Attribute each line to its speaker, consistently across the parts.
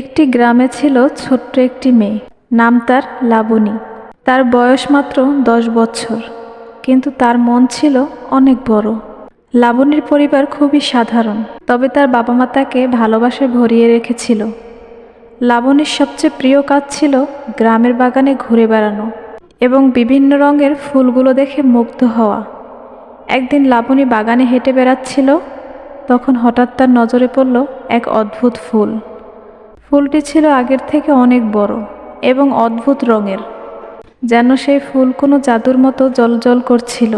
Speaker 1: একটি গ্রামে ছিল ছোট্ট একটি মেয়ে। নাম তার লাবণী। তার বয়স মাত্র দশ বছর, কিন্তু তার মন ছিল অনেক বড়। লাবণীর পরিবার খুবই সাধারণ, তবে তার বাবা মা তাকে ভালোবাসায় ভরিয়ে রেখেছিল। লাবণীর সবচেয়ে প্রিয় কাজ ছিল গ্রামের বাগানে ঘুরে বেড়ানো এবং বিভিন্ন রঙের ফুলগুলো দেখে মুগ্ধ হওয়া। একদিন লাবণী বাগানে হেঁটে বেড়াচ্ছিল, তখন হঠাৎ তার নজরে পড়ল এক অদ্ভুত ফুল। ফুলটি ছিল আগের থেকে অনেক বড় এবং অদ্ভুত রঙের। যেন সেই ফুল কোনো জাদুর মতো জলজল করছিল।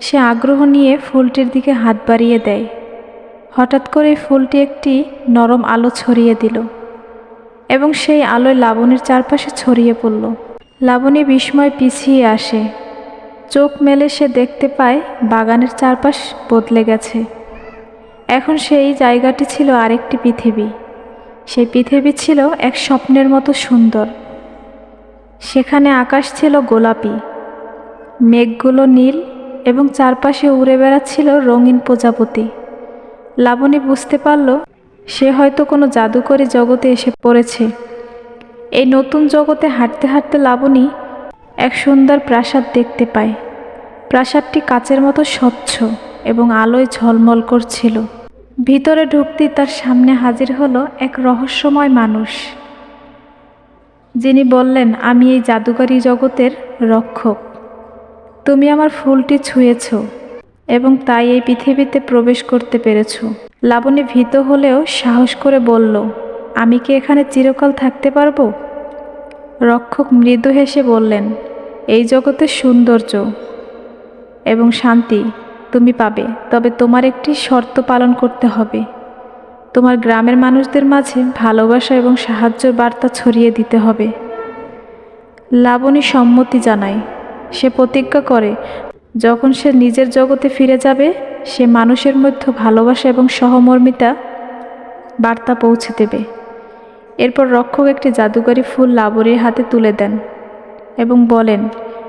Speaker 1: সে আগ্রহ নিয়ে ফুলটির দিকে হাত বাড়িয়ে দেয়। হঠাৎ করে ফুলটি একটি নরম আলো ছড়িয়ে দিল এবং সেই আলোয় লাবণীর চারপাশে ছড়িয়ে পড়ল। লাবণী বিস্ময় পিছিয়ে আসে। চোখ মেলে সে দেখতে পায় বাগানের চারপাশ বদলে গেছে। এখন সেই জায়গাটি ছিল আরেকটি পৃথিবী। সেই পৃথিবী ছিল এক স্বপ্নের মতো সুন্দর। সেখানে আকাশ ছিল গোলাপি। মেঘগুলো নীল এবং চারপাশে উড়ে বেড়াচ্ছিল রঙিন প্রজাপতি। লাবণী বুঝতে পারল, সে হয়তো কোনো জাদুকরী জগতে এসে পড়েছে। এই নতুন জগতে হাঁটতে হাঁটতে লাবণী এক সুন্দর প্রাসাদ দেখতে পায়। প্রাসাদটি কাচের মতো স্বচ্ছ এবং আলোয় ঝলমল করছিল। ভিতরে ঢুকতেই তার সামনে হাজির হলো এক রহস্যময় মানুষ। যিনি বললেন, আমি এই জাদুকরী জগতের রক্ষক। তুমি আমার ফুলটি ছুঁয়েছ এবং তাই এই পৃথিবীতে প্রবেশ করতে পেরেছ। লাবণী ভীত হলেও সাহস করে বলল, আমি কি এখানে চিরকাল থাকতে পারব? রক্ষক মৃদু হেসে বললেন, এই জগতের সৌন্দর্য এবং শান্তি তুমি পাবে, তবে তোমার একটি শর্ত পালন করতে হবে। তোমার গ্রামের মানুষদের মাঝে ভালোবাসা এবং সাহায্যের বার্তা ছড়িয়ে দিতে হবে। লাবণী সম্মতি জানায়, সে প্রতিজ্ঞা করে, যখন সে নিজের জগতে ফিরে যাবে, সে মানুষের মধ্যে ভালোবাসা এবং সহমর্মিতা বার্তা পৌঁছে দেবে। এরপর রক্ষক একটি জাদুকরী ফুল লাবণীর হাতে তুলে দেন এবং বলেন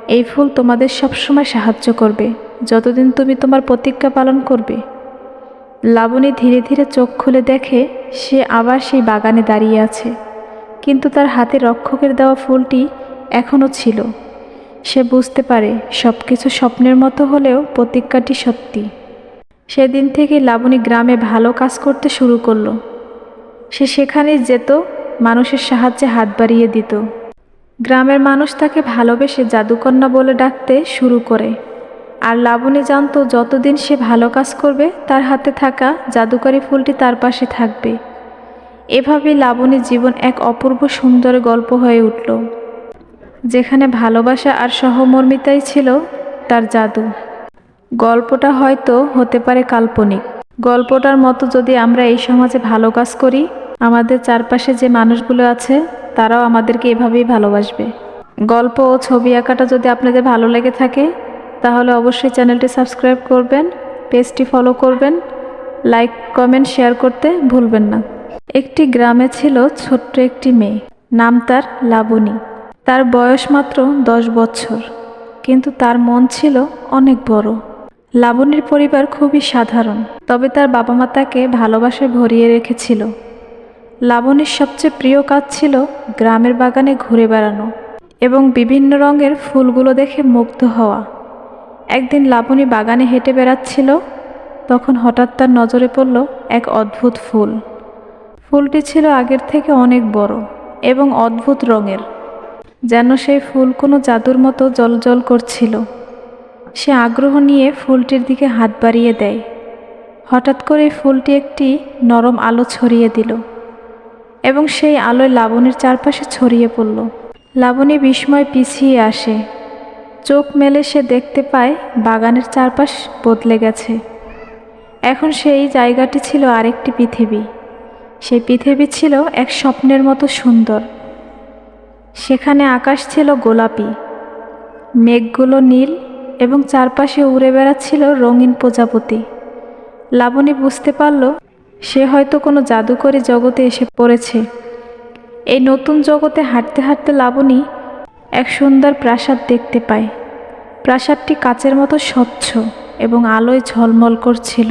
Speaker 1: এই ফুল তোমাদের সবসময় সাহায্য করবে, যতদিন তুমি তোমার প্রতিজ্ঞা পালন করবে। লাবণী ধীরে ধীরে চোখ খুলে দেখে সে আবার সেই বাগানে দাঁড়িয়ে আছে, কিন্তু তার হাতে রক্ষকের দেওয়া ফুলটি এখনও ছিল। সে বুঝতে পারে সব কিছু স্বপ্নের মতো হলেও প্রতিজ্ঞাটি সত্যি। সেদিন থেকে লাবণী গ্রামে ভালো কাজ করতে শুরু করল। সে সেখানেই যেত, মানুষের সাহায্যে হাত বাড়িয়ে দিত। গ্রামের মানুষ তাকে ভালোবেসে জাদুকন্যা বলে ডাকতে শুরু করে। আর লাবণী জানতো যতদিন সে ভালো কাজ করবে, তার হাতে থাকা জাদুকরী ফুলটি তার পাশে থাকবে। এভাবেই লাবণীর জীবন এক অপূর্ব সুন্দর গল্প হয়ে উঠল। যেখানে ভালোবাসা আর সহমর্মিতাই ছিল তার জাদু। গল্পটা হয়তো হতে পারে কাল্পনিক। গল্পটার মতো যদি আমরা এই সমাজে ভালো কাজ করি, আমাদের চারপাশে যে মানুষগুলো আছে তারাও আমাদেরকে এভাবেই ভালোবাসবে। গল্প ও ছবি আঁকাটা যদি আপনাদের ভালো লেগে থাকে, তাহলে অবশ্যই চ্যানেলটি সাবস্ক্রাইব করবেন, পেজটি ফলো করবেন, লাইক, কমেন্ট, শেয়ার করতে ভুলবেন না। একটি গ্রামে ছিল ছোট্ট একটি মেয়ে, নাম তার লাবণী। তার বয়স মাত্র দশ বছর, কিন্তু তার মন ছিল অনেক বড়। লাবণীর পরিবার খুবই সাধারণ, তবে তার বাবা মা তাকে ভালোবাসায় ভরিয়ে রেখেছিল। লাবণীর সবচেয়ে প্রিয় কাজ ছিল গ্রামের বাগানে ঘুরে বেড়ানো এবং বিভিন্ন রঙের ফুলগুলো দেখে মুগ্ধ হওয়া। একদিন লাবণী বাগানে হেঁটে বেড়াচ্ছিল, তখন হঠাৎ তার নজরে পড়ল এক অদ্ভুত ফুল। ফুলটি ছিল আগের থেকে অনেক বড় এবং অদ্ভুত রঙের, যেন সেই ফুল কোনো জাদুর মতো জলজল করছিল। সে আগ্রহ নিয়ে ফুলটির দিকে হাত বাড়িয়ে দেয়। হঠাৎ করে ফুলটি একটি নরম আলো ছড়িয়ে দিল। এবং সেই আলোয় লাবণীর চারপাশে ছড়িয়ে পড়ল। লাবণী বিস্ময় পিছিয়ে আসে। চোখ মেলে সে দেখতে পায়, বাগানের চারপাশ বদলে গেছে। এখন সেই জায়গাটি ছিল আরেকটি পৃথিবী। সেই পৃথিবী ছিল এক স্বপ্নের মতো সুন্দর। সেখানে আকাশ ছিল গোলাপি। মেঘগুলো নীল এবং চারপাশে উড়ে বেড়াচ্ছিল রঙিন প্রজাপতি। লাবণী বুঝতে পারল সে হয়তো কোনো জাদুকরী জগতে এসে পড়েছে। এই নতুন জগতে হাঁটতে হাঁটতে লাবণী এক সুন্দর প্রাসাদ দেখতে পায়। প্রাসাদটি কাচের মতো স্বচ্ছ এবং আলোয় ঝলমল করছিল।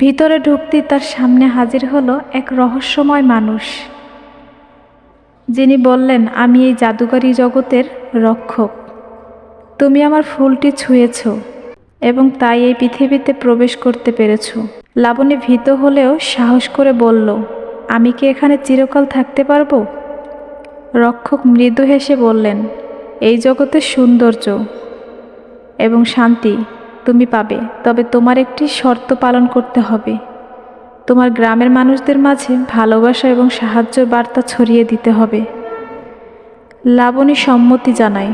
Speaker 1: ভিতরে ঢুকতেই তার সামনে হাজির হলো এক রহস্যময় মানুষ। যিনি বললেন, আমি এই জাদুকরী জগতের রক্ষক। তুমি আমার ফুলটি ছুঁয়েছ এবং তাই এই পৃথিবীতে প্রবেশ করতে পেরেছ। লাবণী ভীত হলেও সাহস করে বলল, আমি কি এখানে চিরকাল থাকতে পারব? রক্ষক মৃদু হেসে বললেন, এই জগতের সৌন্দর্য এবং শান্তি তুমি পাবে, তবে তোমার একটি শর্ত পালন করতে হবে। তোমার গ্রামের মানুষদের মাঝে ভালোবাসা এবং সাহায্যের বার্তা ছড়িয়ে দিতে হবে। লাবণী সম্মতি জানায়।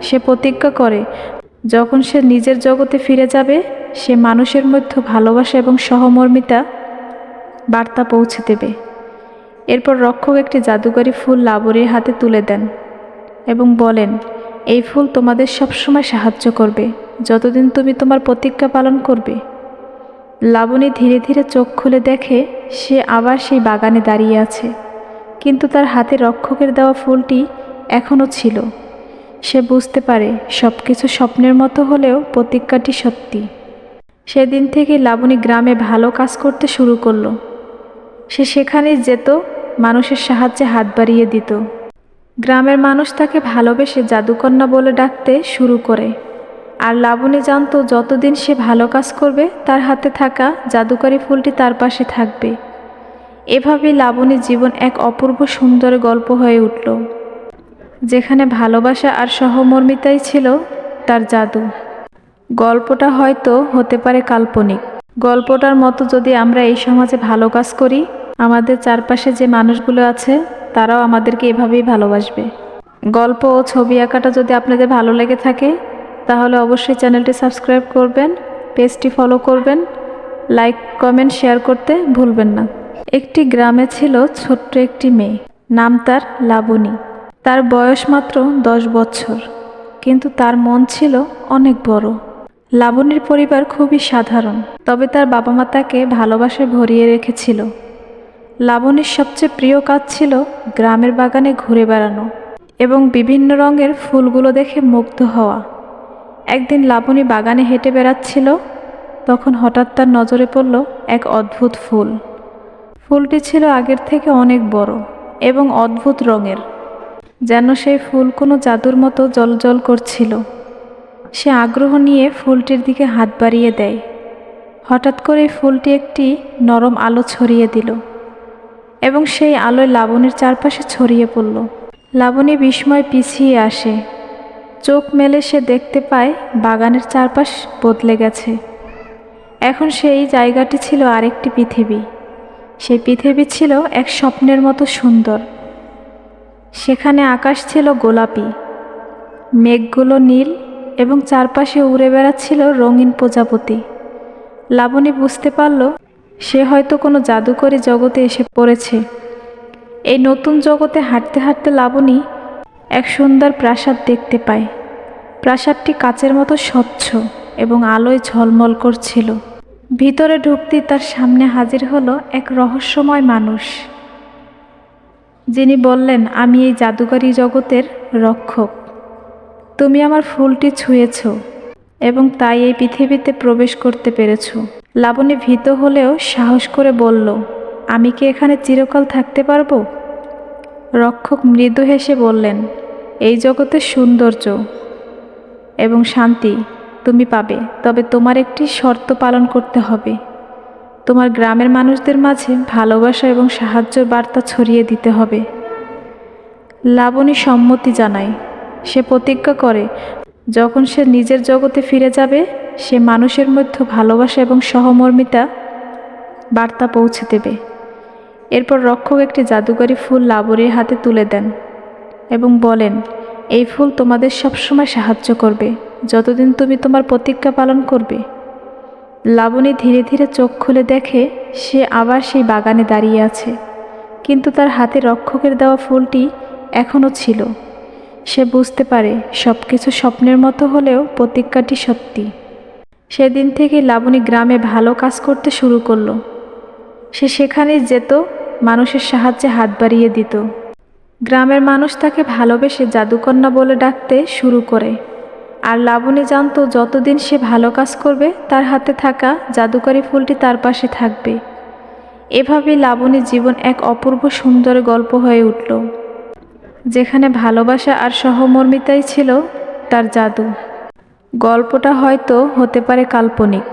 Speaker 1: সে প্রতিজ্ঞা করে, যখন সে নিজের জগতে ফিরে যাবে সে মানুষের মধ্যে ভালোবাসা এবং সহমর্মিতা বার্তা পৌঁছে দেবে। এরপর রক্ষক একটি জাদুকরী ফুল লাবণীর হাতে তুলে দেন এবং বলেন, এই ফুল তোমাদের সবসময় সাহায্য করবে। যতদিন তুমি তোমার প্রতিজ্ঞা পালন করবে। লাবণী ধীরে ধীরে চোখ খুলে দেখে সে আবার সেই বাগানে দাঁড়িয়ে আছে। কিন্তু তার হাতে রক্ষকের দেওয়া ফুলটি এখনও ছিল। সে বুঝতে পারে সব কিছু স্বপ্নের মতো হলেও প্রতিজ্ঞাটি সত্যি। সেদিন থেকে লাবণী গ্রামে ভালো কাজ করতে শুরু করল। সে সেখানে যেত, মানুষের সাহায্যে হাত বাড়িয়ে দিত। গ্রামের মানুষ তাকে ভালোবেসে জাদুকন্যা বলে ডাকতে শুরু করে। আর লাবণী জানতো, যতদিন সে ভালো কাজ করবে, তার হাতে থাকা জাদুকরী ফুলটি তার পাশে থাকবে। এভাবেই লাবণীর জীবন এক অপূর্ব সুন্দর গল্প হয়ে উঠল। যেখানে ভালোবাসা আর সহমর্মিতাই ছিল তার জাদু। গল্পটা হয়তো হতে পারে কাল্পনিক। গল্পটার মতো যদি আমরা এই সমাজে ভালো কাজ করি, আমাদের চারপাশে যে মানুষগুলো আছে, তারাও আমাদেরকে এভাবেই ভালোবাসবে। গল্প ও ছবি আঁকাটা যদি আপনাদের ভালো লেগে থাকে, তাহলে অবশ্যই চ্যানেলটি সাবস্ক্রাইব করবেন, পেজটি ফলো করবেন, লাইক, কমেন্ট, শেয়ার করতে ভুলবেন না। একটি গ্রামে ছিল ছোট্ট একটি মেয়ে, নাম তার লাবণী। তার বয়স মাত্র দশ বছর, কিন্তু তার মন ছিল অনেক বড়। লাবণীর পরিবার খুবই সাধারণ, তবে তার বাবা মা তাকে ভালোবাসায় ভরিয়ে রেখেছিল। লাবণীর সবচেয়ে প্রিয় কাজ ছিল গ্রামের বাগানে ঘুরে বেড়ানো এবং বিভিন্ন রঙের ফুলগুলো দেখে মুগ্ধ হওয়া। একদিন লাবণী বাগানে হেঁটে বেড়াচ্ছিল, তখন হঠাৎ তার নজরে পড়ল এক অদ্ভুত ফুল। ফুলটি ছিল আগের থেকে অনেক বড় এবং অদ্ভুত রঙের, যেন সেই ফুল কোনো জাদুর মতো জলজল করছিল। সে আগ্রহ নিয়ে ফুলটির দিকে হাত বাড়িয়ে দেয়। হঠাৎ করে ফুলটি একটি নরম আলো ছড়িয়ে দিল এবং সেই আলোয় লাবণীর চারপাশে ছড়িয়ে পড়ল। লাবণী বিস্ময় পিছিয়ে আসে। চোখ মেলে সে দেখতে পায় বাগানের চারপাশ বদলে গেছে। এখন সেই জায়গাটি ছিল আরেকটি পৃথিবী। সেই পৃথিবী ছিল এক স্বপ্নের মতো সুন্দর। সেখানে আকাশ ছিল গোলাপি। মেঘগুলো নীল এবং চারপাশে উড়ে বেড়াচ্ছিল রঙিন প্রজাপতি। লাবণী বুঝতে পারল, সে হয়তো কোনো জাদুকরী জগতে এসে পড়েছে। এই নতুন জগতে হাঁটতে হাঁটতে লাবণী এক সুন্দর প্রাসাদ দেখতে পায়। প্রাসাদটি কাচের মতো স্বচ্ছ এবং আলোয় ঝলমল করছিল। ভিতরে ঢুকতেই তার সামনে হাজির হলো এক রহস্যময় মানুষ। যিনি বললেন, আমি এই জাদুকরী জগতের রক্ষক। তুমি আমার ফুলটি ছুঁয়েছ এবং তাই এই পৃথিবীতে প্রবেশ করতে পেরেছ। লাবণী ভীত হলেও সাহস করে বলল, আমি কি এখানে চিরকাল থাকতে পারব? রক্ষক মৃদু হেসে বললেন, এই জগতের সৌন্দর্য এবং শান্তি তুমি পাবে, তবে তোমার একটি শর্ত পালন করতে হবে। তোমার গ্রামের মানুষদের মাঝে ভালোবাসা এবং সাহায্যের বার্তা ছড়িয়ে দিতে হবে। লাবণী সম্মতি জানায় সে প্রতিজ্ঞা করে, যখন সে নিজের জগতে ফিরে যাবে, সে মানুষের মধ্যে ভালোবাসা এবং সহমর্মিতা বার্তা পৌঁছে দেবে। এরপর রক্ষক একটি জাদুকরী ফুল লাবণীর হাতে তুলে দেন এবং বলেন, এই ফুল তোমাদের সবসময় সাহায্য করবে, যতদিন তুমি তোমার প্রতিজ্ঞা পালন করবে। লাবণী ধীরে ধীরে চোখ খুলে দেখে, সে আবার সেই বাগানে দাঁড়িয়ে আছে। কিন্তু তার হাতে রক্ষকের দেওয়া ফুলটি এখনও ছিল। সে বুঝতে পারে সব কিছু স্বপ্নের মতো হলেও প্রতিজ্ঞাটি সত্যি। সেদিন থেকে লাবণী গ্রামে ভালো কাজ করতে শুরু করল। সে সেখানেই যেত, মানুষের সাহায্যে হাত বাড়িয়ে দিত। গ্রামের মানুষ তাকে ভালোবেসে জাদুকন্যা বলে ডাকতে শুরু করে। আর লাবণী জানতো যতদিন সে ভালো কাজ করবে, তার হাতে থাকা জাদুকরী ফুলটি তার পাশে থাকবে। এভাবেই লাবণীর জীবন এক অপূর্ব সুন্দর গল্প হয়ে উঠল। যেখানে ভালোবাসা আর সহমর্মিতাই ছিল তার জাদু। গল্পটা হয়তো হতে পারে কাল্পনিক।